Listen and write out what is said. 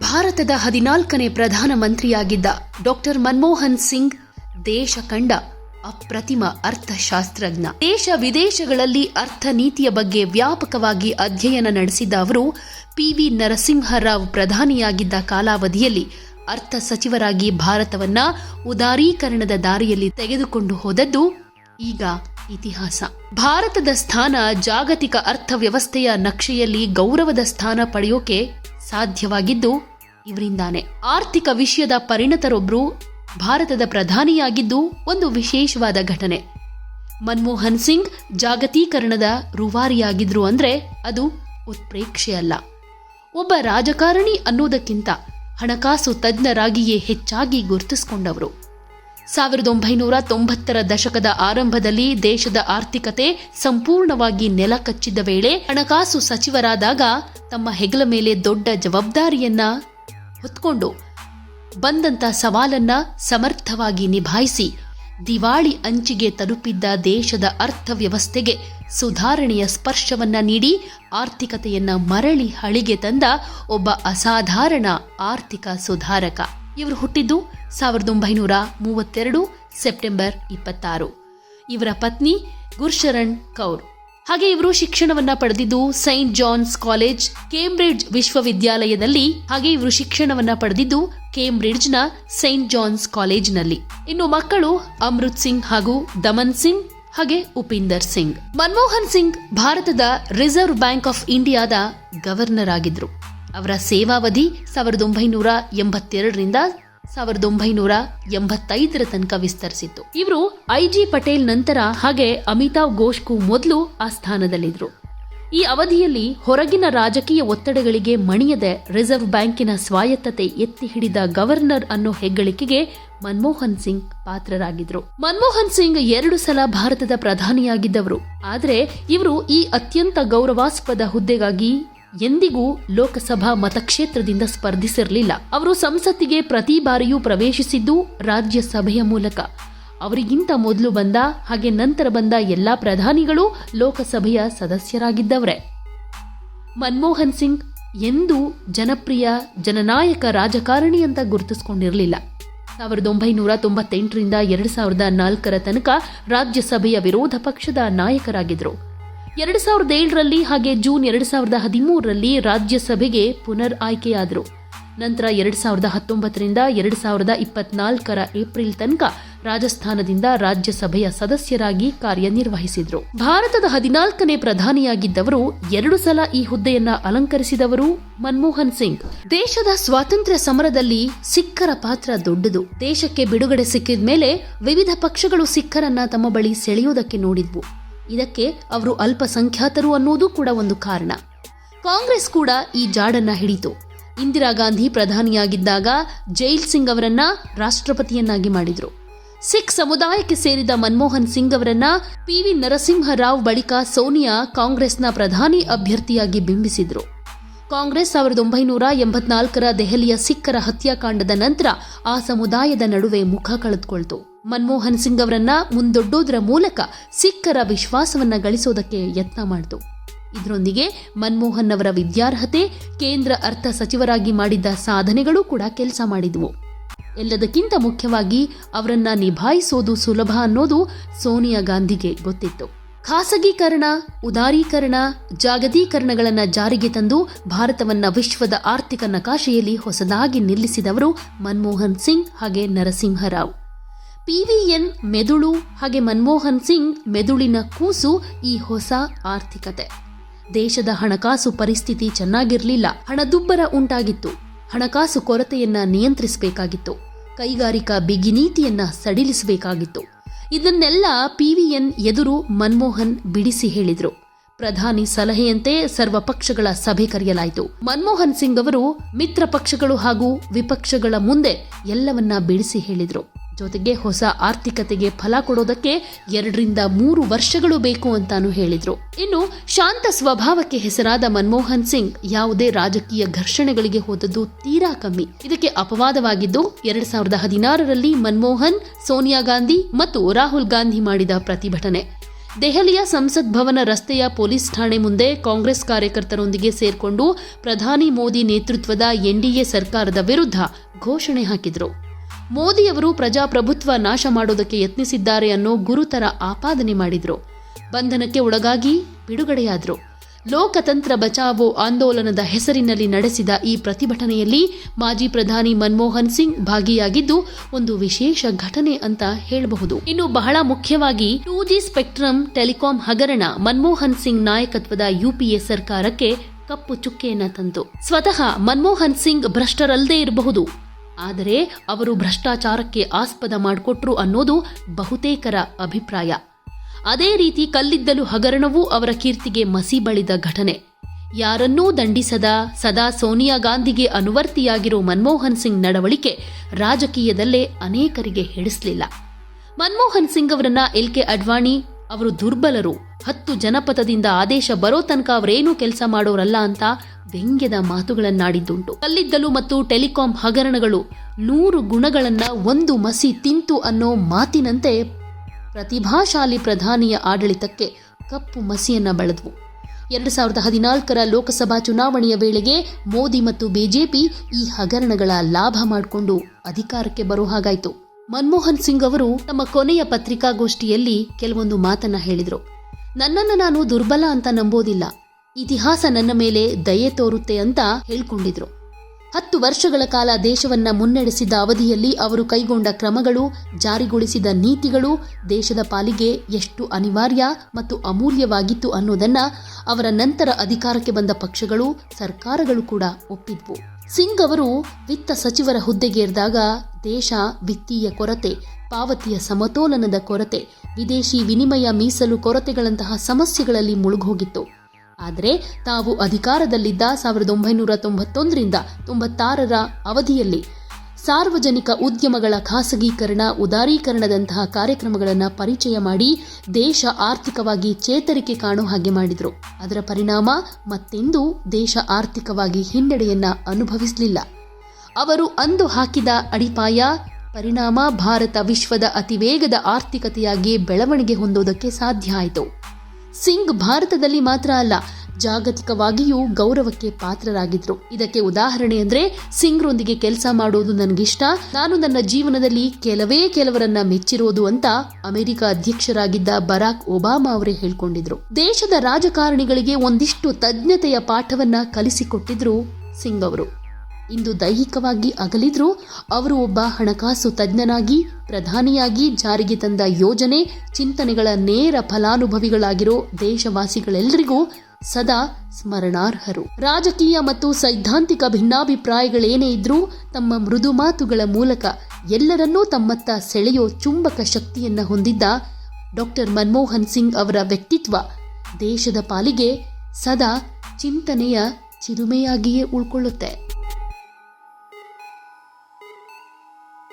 ಭಾರತದ ಹದಿನಾಲ್ಕನೇ ಪ್ರಧಾನಮಂತ್ರಿಯಾಗಿದ್ದ ಡಾಕ್ಟರ್ ಮನಮೋಹನ್ ಸಿಂಗ್ ದೇಶ ಕಂಡ ಅಪ್ರತಿಮ ಅರ್ಥಶಾಸ್ತ್ರಜ್ಞ. ದೇಶ ವಿದೇಶಗಳಲ್ಲಿ ಅರ್ಥ ನೀತಿಯ ಬಗ್ಗೆ ವ್ಯಾಪಕವಾಗಿ ಅಧ್ಯಯನ ನಡೆಸಿದ್ದ ಅವರು, ಪಿವಿ ನರಸಿಂಹರಾವ್ ಪ್ರಧಾನಿಯಾಗಿದ್ದ ಕಾಲಾವಧಿಯಲ್ಲಿ ಅರ್ಥ ಸಚಿವರಾಗಿ ಭಾರತವನ್ನ ಉದಾರೀಕರಣದ ದಾರಿಯಲ್ಲಿ ತೆಗೆದುಕೊಂಡು ಹೋದದ್ದು ಈಗ ಇತಿಹಾಸ. ಭಾರತದ ಸ್ಥಾನ ಜಾಗತಿಕ ಅರ್ಥವ್ಯವಸ್ಥೆಯ ನಕ್ಷೆಯಲ್ಲಿ ಗೌರವದ ಸ್ಥಾನ ಪಡೆಯೋಕೆ ಸಾಧ್ಯವಾಗಿದ್ದು ಇವರಿಂದಾನೆ ಆರ್ಥಿಕ ವಿಷಯದ ಪರಿಣತರೊಬ್ಬರು ಭಾರತದ ಪ್ರಧಾನಿಯಾಗಿದ್ದು ಒಂದು ವಿಶೇಷವಾದ ಘಟನೆ. ಮನಮೋಹನ್ ಸಿಂಗ್ ಜಾಗತೀಕರಣದ ರೂವಾರಿಯಾಗಿದ್ರು ಅಂದ್ರೆ ಅದು ಉತ್ಪ್ರೇಕ್ಷೆ ಅಲ್ಲ. ಒಬ್ಬ ರಾಜಕಾರಣಿ ಅನ್ನೋದಕ್ಕಿಂತ ಹಣಕಾಸು ತಜ್ಞರಾಗಿಯೇ ಹೆಚ್ಚಾಗಿ ಗುರುತಿಸಿಕೊಂಡವರು. ಸಾವಿರದ ಒಂಬೈನೂರ ತೊಂಬತ್ತರ ದಶಕದ ಆರಂಭದಲ್ಲಿ ದೇಶದ ಆರ್ಥಿಕತೆ ಸಂಪೂರ್ಣವಾಗಿ ನೆಲ ಕಚ್ಚಿದ್ದ ವೇಳೆ ಹಣಕಾಸು ಸಚಿವರಾದಾಗ ತಮ್ಮ ಹೆಗಲ ಮೇಲೆ ದೊಡ್ಡ ಜವಾಬ್ದಾರಿಯನ್ನ ಹೊತ್ಕೊಂಡು ಬಂದಂತ ಸವಾಲನ್ನ ಸಮರ್ಥವಾಗಿ ನಿಭಾಯಿಸಿ ದಿವಾಳಿ ಅಂಚಿಗೆ ತಲುಪಿದ್ದ ದೇಶದ ಅರ್ಥವ್ಯವಸ್ಥೆಗೆ ಸುಧಾರಣೆಯ ಸ್ಪರ್ಶವನ್ನ ನೀಡಿ ಆರ್ಥಿಕತೆಯನ್ನು ಮರಳಿ ಹಳಿಗೆ ತಂದ ಒಬ್ಬ ಅಸಾಧಾರಣ ಆರ್ಥಿಕ ಸುಧಾರಕ. ಇವರು ಹುಟ್ಟಿದ್ದು ಸಾವಿರದ ಒಂಬೈನೂರ ಮೂವತ್ತೆರಡು ಸೆಪ್ಟೆಂಬರ್ ಇಪ್ಪತ್ತಾರು. ಇವರ ಪತ್ನಿ ಗುರ್ಶರಣ್ ಕೌರ್. ಹಾಗೆ ಇವರು ಶಿಕ್ಷಣವನ್ನ ಪಡೆದಿದ್ದು ಸೈಂಟ್ ಜಾನ್ಸ್ ಕಾಲೇಜ್ ಕೇಂಬ್ರಿಡ್ಜ್ ವಿಶ್ವವಿದ್ಯಾಲಯದಲ್ಲಿ, ಹಾಗೆ ಇವರು ಶಿಕ್ಷಣವನ್ನ ಪಡೆದಿದ್ದು ಕೇಂಬ್ರಿಡ್ಜ್ನ ಸೈಂಟ್ ಜಾನ್ಸ್ ಕಾಲೇಜ್ನಲ್ಲಿ ಇನ್ನು ಮಕ್ಕಳು ಅಮೃತ್ ಸಿಂಗ್ ಹಾಗೂ ದಮನ್ ಸಿಂಗ್, ಹಾಗೆ ಉಪಿಂದರ್ ಸಿಂಗ್. ಮನಮೋಹನ್ ಸಿಂಗ್ ಭಾರತದ ರಿಸರ್ವ್ ಬ್ಯಾಂಕ್ ಆಫ್ ಇಂಡಿಯಾದ ಗವರ್ನರ್ ಆಗಿದ್ರು. ಅವರ ಸೇವಾವಧಿ ಸಾವಿರದ ಒಂಬೈನೂರ ಎಂಬತ್ತೆರಡರಿಂದ ಸಾವಿರದ ಒಂಬೈನೂರ ಎಂಬತ್ತೈದರ ತನಕ ವಿಸ್ತರಿಸಿತ್ತು. ಇವರು ಐಜಿ ಪಟೇಲ್ ನಂತರ ಹಾಗೆ ಅಮಿತಾವ್ ಘೋಷ್ಗೂ ಮೊದಲು ಆ ಸ್ಥಾನದಲ್ಲಿದ್ದರು ಈ ಅವಧಿಯಲ್ಲಿ ಹೊರಗಿನ ರಾಜಕೀಯ ಒತ್ತಡಗಳಿಗೆ ಮಣಿಯದೆ ರಿಸರ್ವ್ ಬ್ಯಾಂಕಿನ ಸ್ವಾಯತ್ತತೆ ಎತ್ತಿ ಹಿಡಿದ ಗವರ್ನರ್ ಅನ್ನೋ ಹೆಗ್ಗಳಿಕೆಗೆ ಮನಮೋಹನ್ ಸಿಂಗ್ ಪಾತ್ರರಾಗಿದ್ರು. ಮನಮೋಹನ್ ಸಿಂಗ್ ಎರಡು ಸಲ ಭಾರತದ ಪ್ರಧಾನಿಯಾಗಿದ್ದವರು. ಆದರೆ ಇವರು ಈ ಅತ್ಯಂತ ಗೌರವಾಸ್ಪದ ಹುದ್ದೆಗಾಗಿ ಎಂದಿಗೂ ಲೋಕಸಭಾ ಮತಕ್ಷೇತ್ರದಿಂದ ಸ್ಪರ್ಧಿಸಿರಲಿಲ್ಲ. ಅವರು ಸಂಸತ್ತಿಗೆ ಪ್ರತಿ ಬಾರಿಯೂ ಪ್ರವೇಶಿಸಿದ್ದು ರಾಜ್ಯಸಭೆಯ ಮೂಲಕ. ಅವರಿಗಿಂತ ಮೊದಲು ಬಂದ, ಹಾಗೆ ನಂತರ ಬಂದ ಎಲ್ಲಾ ಪ್ರಧಾನಿಗಳು ಲೋಕಸಭೆಯ ಸದಸ್ಯರಾಗಿದ್ದವರೇ. ಮನಮೋಹನ್ ಸಿಂಗ್ ಎಂದು ಜನಪ್ರಿಯ, ಜನನಾಯಕ ರಾಜಕಾರಣಿ ಅಂತ ಗುರುತಿಸಿಕೊಂಡಿರಲಿಲ್ಲ. ಸಾವಿರದ ಒಂಬೈನೂರ ತೊಂಬತ್ತೆಂಟರಿಂದ ಎರಡು ಸಾವಿರದ ನಾಲ್ಕರ ತನಕ ರಾಜ್ಯಸಭೆಯ ವಿರೋಧ ಪಕ್ಷದ ನಾಯಕರಾಗಿದ್ದರು. ಎರಡು ಸಾವಿರದ ಏಳರಲ್ಲಿ ಹಾಗೆ ಜೂನ್ ಎರಡು ಸಾವಿರದ ಹದಿಮೂರರಲ್ಲಿ ರಾಜ್ಯಸಭೆಗೆ ಪುನರ್ ಆಯ್ಕೆಯಾದರು. ನಂತರ ಎರಡು ಸಾವಿರದ ಹತ್ತೊಂಬತ್ತರಿಂದ ಎರಡು ಸಾವಿರದ ಇಪ್ಪತ್ನಾಲ್ಕರ ಏಪ್ರಿಲ್ ತನಕ ರಾಜಸ್ಥಾನದಿಂದ ರಾಜ್ಯಸಭೆಯ ಸದಸ್ಯರಾಗಿ ಕಾರ್ಯನಿರ್ವಹಿಸಿದರು. ಭಾರತದ ಹದಿನಾಲ್ಕನೇ ಪ್ರಧಾನಿಯಾಗಿದ್ದವರು ಎರಡು ಸಲ ಈ ಹುದ್ದೆಯನ್ನ ಅಲಂಕರಿಸಿದವರು ಮನಮೋಹನ್ ಸಿಂಗ್. ದೇಶದ ಸ್ವಾತಂತ್ರ್ಯ ಸಮರದಲ್ಲಿ ಸಿಖ್ಖರ ಪಾತ್ರ ದೊಡ್ಡದು. ದೇಶಕ್ಕೆ ಬಿಡುಗಡೆ ಸಿಕ್ಕಿದ ಮೇಲೆ ವಿವಿಧ ಪಕ್ಷಗಳು ಸಿಖ್ಖರನ್ನ ತಮ್ಮ ಬಳಿ ಸೆಳೆಯುವುದಕ್ಕೆ ನೋಡಿದ್ವು. ಇದಕ್ಕೆ ಅವರು ಅಲ್ಪಸಂಖ್ಯಾತರು ಅನ್ನೋದು ಕೂಡ ಒಂದು ಕಾರಣ. ಕಾಂಗ್ರೆಸ್ ಕೂಡ ಈ ಜಾಡನ್ನ ಹಿಡಿತು ಇಂದಿರಾ ಗಾಂಧಿ ಪ್ರಧಾನಿಯಾಗಿದ್ದಾಗ ಜೈಲ್ ಸಿಂಗ್ ಅವರನ್ನ ರಾಷ್ಟ್ರಪತಿಯನ್ನಾಗಿ ಮಾಡಿದ್ರು. ಸಿಖ್ ಸಮುದಾಯಕ್ಕೆ ಸೇರಿದ ಮನಮೋಹನ್ ಸಿಂಗ್ ಅವರನ್ನ ಪಿವಿ ನರಸಿಂಹರಾವ್ ಬಳಿಕ ಸೋನಿಯಾ ಕಾಂಗ್ರೆಸ್ನ ಪ್ರಧಾನಿ ಅಭ್ಯರ್ಥಿಯಾಗಿ ಬಿಂಬಿಸಿದ್ರು. ಕಾಂಗ್ರೆಸ್ ಸಾವಿರದ ಒಂಬೈನೂರ ಎಂಬತ್ನಾಲ್ಕರ ದೆಹಲಿಯ ಸಿಖ್ಖರ ಹತ್ಯಾಕಾಂಡದ ನಂತರ ಆ ಸಮುದಾಯದ ನಡುವೆ ಮುಖ ಕಳೆದುಕೊಳ್ತು. ಮನಮೋಹನ್ ಸಿಂಗ್ ಅವರನ್ನ ಮುಂದೊಡ್ಡೋದರ ಮೂಲಕ ಸಿಖ್ಖರ ವಿಶ್ವಾಸವನ್ನ ಗಳಿಸೋದಕ್ಕೆ ಯತ್ನ ಮಾಡಿತು. ಇದರೊಂದಿಗೆ ಮನಮೋಹನ್ ಅವರ ವಿದ್ಯಾರ್ಹತೆ, ಕೇಂದ್ರ ಅರ್ಥ ಸಚಿವರಾಗಿ ಮಾಡಿದ್ದ ಸಾಧನೆಗಳು ಕೂಡ ಕೆಲಸ ಮಾಡಿದ್ವು. ಎಲ್ಲದಕ್ಕಿಂತ ಮುಖ್ಯವಾಗಿ ಅವರನ್ನ ನಿಭಾಯಿಸೋದು ಸುಲಭ ಅನ್ನೋದು ಸೋನಿಯಾ ಗಾಂಧಿಗೆ ಗೊತ್ತಿತ್ತು. ಖಾಸಗೀಕರಣ, ಉದಾರೀಕರಣ, ಜಾಗತೀಕರಣಗಳನ್ನು ಜಾರಿಗೆ ತಂದು ಭಾರತವನ್ನ ವಿಶ್ವದ ಆರ್ಥಿಕ ನಕಾಶೆಯಲ್ಲಿ ಹೊಸದಾಗಿ ನಿಲ್ಲಿಸಿದವರು ಮನಮೋಹನ್ ಸಿಂಗ್ ಹಾಗೆ ನರಸಿಂಹರಾವ್ ಪಿವಿಎನ್ ಮೆದುಳು ಹಾಗೆ ಮನಮೋಹನ್ ಸಿಂಗ್ ಮೆದುಳಿನ ಕೂಸು ಈ ಹೊಸ ಆರ್ಥಿಕತೆ. ದೇಶದ ಹಣಕಾಸು ಪರಿಸ್ಥಿತಿ ಚೆನ್ನಾಗಿರಲಿಲ್ಲ. ಹಣದುಬ್ಬರ ಉಂಟಾಗಿತ್ತು. ಹಣಕಾಸು ಕೊರತೆಯನ್ನ ನಿಯಂತ್ರಿಸಬೇಕಾಗಿತ್ತು. ಕೈಗಾರಿಕಾ ಬಿಗಿ ನೀತಿಯನ್ನ ಸಡಿಲಿಸಬೇಕಾಗಿತ್ತು. ಇದನ್ನೆಲ್ಲ ಪಿವಿಎನ್ ಎದುರು ಮನಮೋಹನ್ ಬಿಡಿಸಿ ಹೇಳಿದರು. ಪ್ರಧಾನಿ ಸಲಹೆಯಂತೆ ಸರ್ವ ಪಕ್ಷಗಳ ಸಭೆ ಕರೆಯಲಾಯಿತು. ಮನಮೋಹನ್ ಸಿಂಗ್ ಅವರು ಮಿತ್ರ ಪಕ್ಷಗಳು ಹಾಗೂ ವಿಪಕ್ಷಗಳ ಮುಂದೆ ಎಲ್ಲವನ್ನ ಬಿಡಿಸಿ ಹೇಳಿದ್ರು. ಜೊತೆಗೆ ಹೊಸ ಆರ್ಥಿಕತೆಗೆ ಫಲ ಕೊಡೋದಕ್ಕೆ ಎರಡರಿಂದ ಮೂರು ವರ್ಷಗಳು ಬೇಕು ಅಂತಾನು ಹೇಳಿದ್ರು. ಇನ್ನು ಶಾಂತ ಸ್ವಭಾವಕ್ಕೆ ಹೆಸರಾದ ಮನಮೋಹನ್ ಸಿಂಗ್ ಯಾವುದೇ ರಾಜಕೀಯ ಘರ್ಷಣೆಗಳಿಗೆ ಹೋದದ್ದು ತೀರಾ ಕಮ್ಮಿ. ಇದಕ್ಕೆ ಅಪವಾದವಾಗಿದ್ದು, ಎರಡ್ ಸಾವಿರದ ಹದಿನಾರರಲ್ಲಿ ಮನಮೋಹನ್, ಸೋನಿಯಾ ಗಾಂಧಿ ಮತ್ತು ರಾಹುಲ್ ಗಾಂಧಿ ಮಾಡಿದ ಪ್ರತಿಭಟನೆ. ದೆಹಲಿಯ ಸಂಸತ್ ಭವನ ರಸ್ತೆಯ ಪೊಲೀಸ್ ಠಾಣೆ ಮುಂದೆ ಕಾಂಗ್ರೆಸ್ ಕಾರ್ಯಕರ್ತರೊಂದಿಗೆ ಸೇರ್ಕೊಂಡು ಪ್ರಧಾನಿ ಮೋದಿ ನೇತೃತ್ವದ ಎನ್ಡಿಎ ಸರ್ಕಾರದ ವಿರುದ್ಧ ಘೋಷಣೆ ಹಾಕಿದರು. ಮೋದಿಯವರು ಪ್ರಜಾಪ್ರಭುತ್ವ ನಾಶ ಮಾಡೋದಕ್ಕೆ ಯತ್ನಿಸಿದ್ದಾರೆ ಅನ್ನೋ ಗುರುತರ ಆಪಾದನೆ ಮಾಡಿದ್ರು. ಬಂಧನಕ್ಕೆ ಒಳಗಾಗಿ ಬಿಡುಗಡೆಯಾದರು. ಲೋಕತಂತ್ರ ಬಚಾವೋ ಆಂದೋಲನದ ಹೆಸರಿನಲ್ಲಿ ನಡೆಸಿದ ಈ ಪ್ರತಿಭಟನೆಯಲ್ಲಿ ಮಾಜಿ ಪ್ರಧಾನಿ ಮನಮೋಹನ್ ಸಿಂಗ್ ಭಾಗಿಯಾಗಿದ್ದು ಒಂದು ವಿಶೇಷ ಘಟನೆ ಅಂತ ಹೇಳಬಹುದು. ಇನ್ನು ಬಹಳ ಮುಖ್ಯವಾಗಿ ಟೂ ಜಿ ಸ್ಪೆಕ್ಟ್ರಮ್ ಟೆಲಿಕಾಂ ಹಗರಣ ಮನಮೋಹನ್ ಸಿಂಗ್ ನಾಯಕತ್ವದ ಯುಪಿಎ ಸರ್ಕಾರಕ್ಕೆ ಕಪ್ಪು ಚುಕ್ಕೆಯನ್ನ ತಂತು ಸ್ವತಃ ಮನಮೋಹನ್ ಸಿಂಗ್ ಭ್ರಷ್ಟರಲ್ಲದೇ ಇರಬಹುದು. ಆದರೆ ಅವರು ಭ್ರಷ್ಟಾಚಾರಕ್ಕೆ ಆಸ್ಪದ ಮಾಡಿಕೊಟ್ರು ಅನ್ನೋದು ಬಹುತೇಕರ ಅಭಿಪ್ರಾಯ. ಅದೇ ರೀತಿ ಕಲ್ಲಿದ್ದಲು ಹಗರಣವೂ ಅವರ ಕೀರ್ತಿಗೆ ಮಸಿ ಬಳಿದ ಘಟನೆ. ಯಾರನ್ನೂ ದಂಡಿಸದ ಸದಾ ಸೋನಿಯಾ ಗಾಂಧಿಗೆ ಅನುವರ್ತಿಯಾಗಿರೋ ಮನಮೋಹನ್ ಸಿಂಗ್ ನಡವಳಿಕೆ ರಾಜಕೀಯದಲ್ಲೇ ಅನೇಕರಿಗೆ ಹಿಡಿಸಲಿಲ್ಲ ಮನಮೋಹನ್ ಸಿಂಗ್ ಅವರನ್ನ ಎಲ್ ಕೆ ಅಡ್ವಾಣಿ, ಅವರು ದುರ್ಬಲರು, ಹತ್ತು ಜನಪದದಿಂದ ಆದೇಶ ಬರೋ ತನಕ ಅವರೇನೂ ಕೆಲಸ ಮಾಡೋರಲ್ಲ ಅಂತ ವ್ಯಂಗ್ಯದ ಮಾತುಗಳನ್ನಾಡಿದ್ದುಂಟು. ಕಲ್ಲಿದ್ದಲು ಮತ್ತು ಟೆಲಿಕಾಂ ಹಗರಣಗಳು ನೂರು ಗುಣಗಳನ್ನ ಒಂದು ಮಸಿ ತಿಂತು ಅನ್ನೋ ಮಾತಿನಂತೆ ಪ್ರತಿಭಾಶಾಲಿ ಪ್ರಧಾನಿಯ ಆಡಳಿತಕ್ಕೆ ಕಪ್ಪು ಮಸಿಯನ್ನ ಬಳದ್ವು. ಎರಡು ಸಾವಿರದ ಹದಿನಾಲ್ಕರ ಲೋಕಸಭಾ ಚುನಾವಣೆಯ ವೇಳೆಗೆ ಮೋದಿ ಮತ್ತು ಬಿಜೆಪಿ ಈ ಹಗರಣಗಳ ಲಾಭ ಮಾಡಿಕೊಂಡು ಅಧಿಕಾರಕ್ಕೆ ಬರೋ ಹಾಗಾಯ್ತು. ಮನಮೋಹನ್ ಸಿಂಗ್ ಅವರು ತಮ್ಮ ಕೊನೆಯ ಪತ್ರಿಕಾಗೋಷ್ಠಿಯಲ್ಲಿ ಕೆಲವೊಂದು ಮಾತನ್ನ ಹೇಳಿದರು. ನನ್ನನ್ನು ನಾನು ದುರ್ಬಲ ಅಂತ ನಂಬೋದಿಲ್ಲ. ಇತಿಹಾಸ ನನ್ನ ಮೇಲೆ ದಯೆ ತೋರುತ್ತೆ ಅಂತ ಹೇಳ್ಕೊಂಡಿದ್ರು. ಹತ್ತು ವರ್ಷಗಳ ಕಾಲ ದೇಶವನ್ನ ಮುನ್ನಡೆಸಿದ ಅವಧಿಯಲ್ಲಿ ಅವರು ಕೈಗೊಂಡ ಕ್ರಮಗಳು, ಜಾರಿಗೊಳಿಸಿದ ನೀತಿಗಳು ದೇಶದ ಪಾಲಿಗೆ ಎಷ್ಟು ಅನಿವಾರ್ಯ ಮತ್ತು ಅಮೂಲ್ಯವಾಗಿತ್ತು ಅನ್ನೋದನ್ನ ಅವರ ನಂತರ ಅಧಿಕಾರಕ್ಕೆ ಬಂದ ಪಕ್ಷಗಳು, ಸರ್ಕಾರಗಳು ಕೂಡ ಒಪ್ಪಿದ್ವು. ಸಿಂಗ್ ಅವರು ವಿತ್ತ ಸಚಿವರ ಹುದ್ದೆಗೇರಿದಾಗ ದೇಶ ವಿತ್ತೀಯ ಕೊರತೆ, ಪಾವತಿಯ ಸಮತೋಲನದ ಕೊರತೆ, ವಿದೇಶಿ ವಿನಿಮಯ ಮೀಸಲು ಕೊರತೆಗಳಂತಹ ಸಮಸ್ಯೆಗಳಲ್ಲಿ ಮುಳುಗೋಗಿತ್ತು ಆದರೆ ತಾವು ಅಧಿಕಾರದಲ್ಲಿದ್ದ ಸಾವಿರದ ಒಂಬೈನೂರ ತೊಂಬತ್ತೊಂದರಿಂದ ತೊಂಬತ್ತಾರರ ಅವಧಿಯಲ್ಲಿ ಸಾರ್ವಜನಿಕ ಉದ್ಯಮಗಳ ಖಾಸಗೀಕರಣ, ಉದಾರೀಕರಣದಂತಹ ಕಾರ್ಯಕ್ರಮಗಳನ್ನು ಪರಿಚಯ ಮಾಡಿ ದೇಶ ಆರ್ಥಿಕವಾಗಿ ಚೇತರಿಕೆ ಕಾಣೋ ಹಾಗೆ ಮಾಡಿದರು. ಅದರ ಪರಿಣಾಮ ಮತ್ತೆಂದೂ ದೇಶ ಆರ್ಥಿಕವಾಗಿ ಹಿನ್ನಡೆಯನ್ನು ಅನುಭವಿಸಲಿಲ್ಲ. ಅವರು ಅಂದು ಹಾಕಿದ ಅಡಿಪಾಯ, ಪರಿಣಾಮ ಭಾರತ ವಿಶ್ವದ ಅತಿವೇಗದ ಆರ್ಥಿಕತೆಯಾಗಿ ಬೆಳವಣಿಗೆ ಹೊಂದೋದಕ್ಕೆ ಸಾಧ್ಯ ಆಯಿತು. ಸಿಂಗ್ ಭಾರತದಲ್ಲಿ ಮಾತ್ರ ಅಲ್ಲ, ಜಾಗತಿಕವಾಗಿಯೂ ಗೌರವಕ್ಕೆ ಪಾತ್ರರಾಗಿದ್ರು. ಇದಕ್ಕೆ ಉದಾಹರಣೆ ಅಂದ್ರೆ, ಸಿಂಗ್ರೊಂದಿಗೆ ಕೆಲಸ ಮಾಡೋದು ನನಗಿಷ್ಟ, ನಾನು ನನ್ನ ಜೀವನದಲ್ಲಿ ಕೆಲವೇ ಕೆಲವರನ್ನ ಮೆಚ್ಚಿರೋದು ಅಂತ ಅಮೆರಿಕ ಅಧ್ಯಕ್ಷರಾಗಿದ್ದ ಬರಾಕ್ ಒಬಾಮಾ ಅವರೇ ಹೇಳ್ಕೊಂಡಿದ್ರು. ದೇಶದ ರಾಜಕಾರಣಿಗಳಿಗೆ ಒಂದಿಷ್ಟು ತಜ್ಞತೆಯ ಪಾಠವನ್ನ ಕಲಿಸಿಕೊಟ್ಟಿದ್ರು ಸಿಂಗ್ ಅವರು. ಇಂದು ದೈಹಿಕವಾಗಿ ಅಗಲಿದ್ರೂ ಅವರು ಒಬ್ಬ ಹಣಕಾಸು ತಜ್ಞನಾಗಿ, ಪ್ರಧಾನಿಯಾಗಿ ಜಾರಿಗೆ ತಂದ ಯೋಜನೆ ಚಿಂತನೆಗಳ ನೇರ ಫಲಾನುಭವಿಗಳಾಗಿರೋ ದೇಶವಾಸಿಗಳೆಲ್ಲರಿಗೂ ಸದಾ ಸ್ಮರಣಾರ್ಹರು. ರಾಜಕೀಯ ಮತ್ತು ಸೈದ್ಧಾಂತಿಕ ಭಿನ್ನಾಭಿಪ್ರಾಯಗಳೇನೇ ಇದ್ರೂ ತಮ್ಮ ಮೃದು ಮಾತುಗಳ ಮೂಲಕ ಎಲ್ಲರನ್ನೂ ತಮ್ಮತ್ತ ಸೆಳೆಯೋ ಚುಂಬಕ ಶಕ್ತಿಯನ್ನ ಹೊಂದಿದ್ದ ಡಾಕ್ಟರ್ ಮನಮೋಹನ್ ಸಿಂಗ್ ಅವರ ವ್ಯಕ್ತಿತ್ವ ದೇಶದ ಪಾಲಿಗೆ ಸದಾ ಚಿಂತನೆಯ ಚಿರುಮೆಯಾಗಿಯೇ ಉಳ್ಕೊಳ್ಳುತ್ತೆ.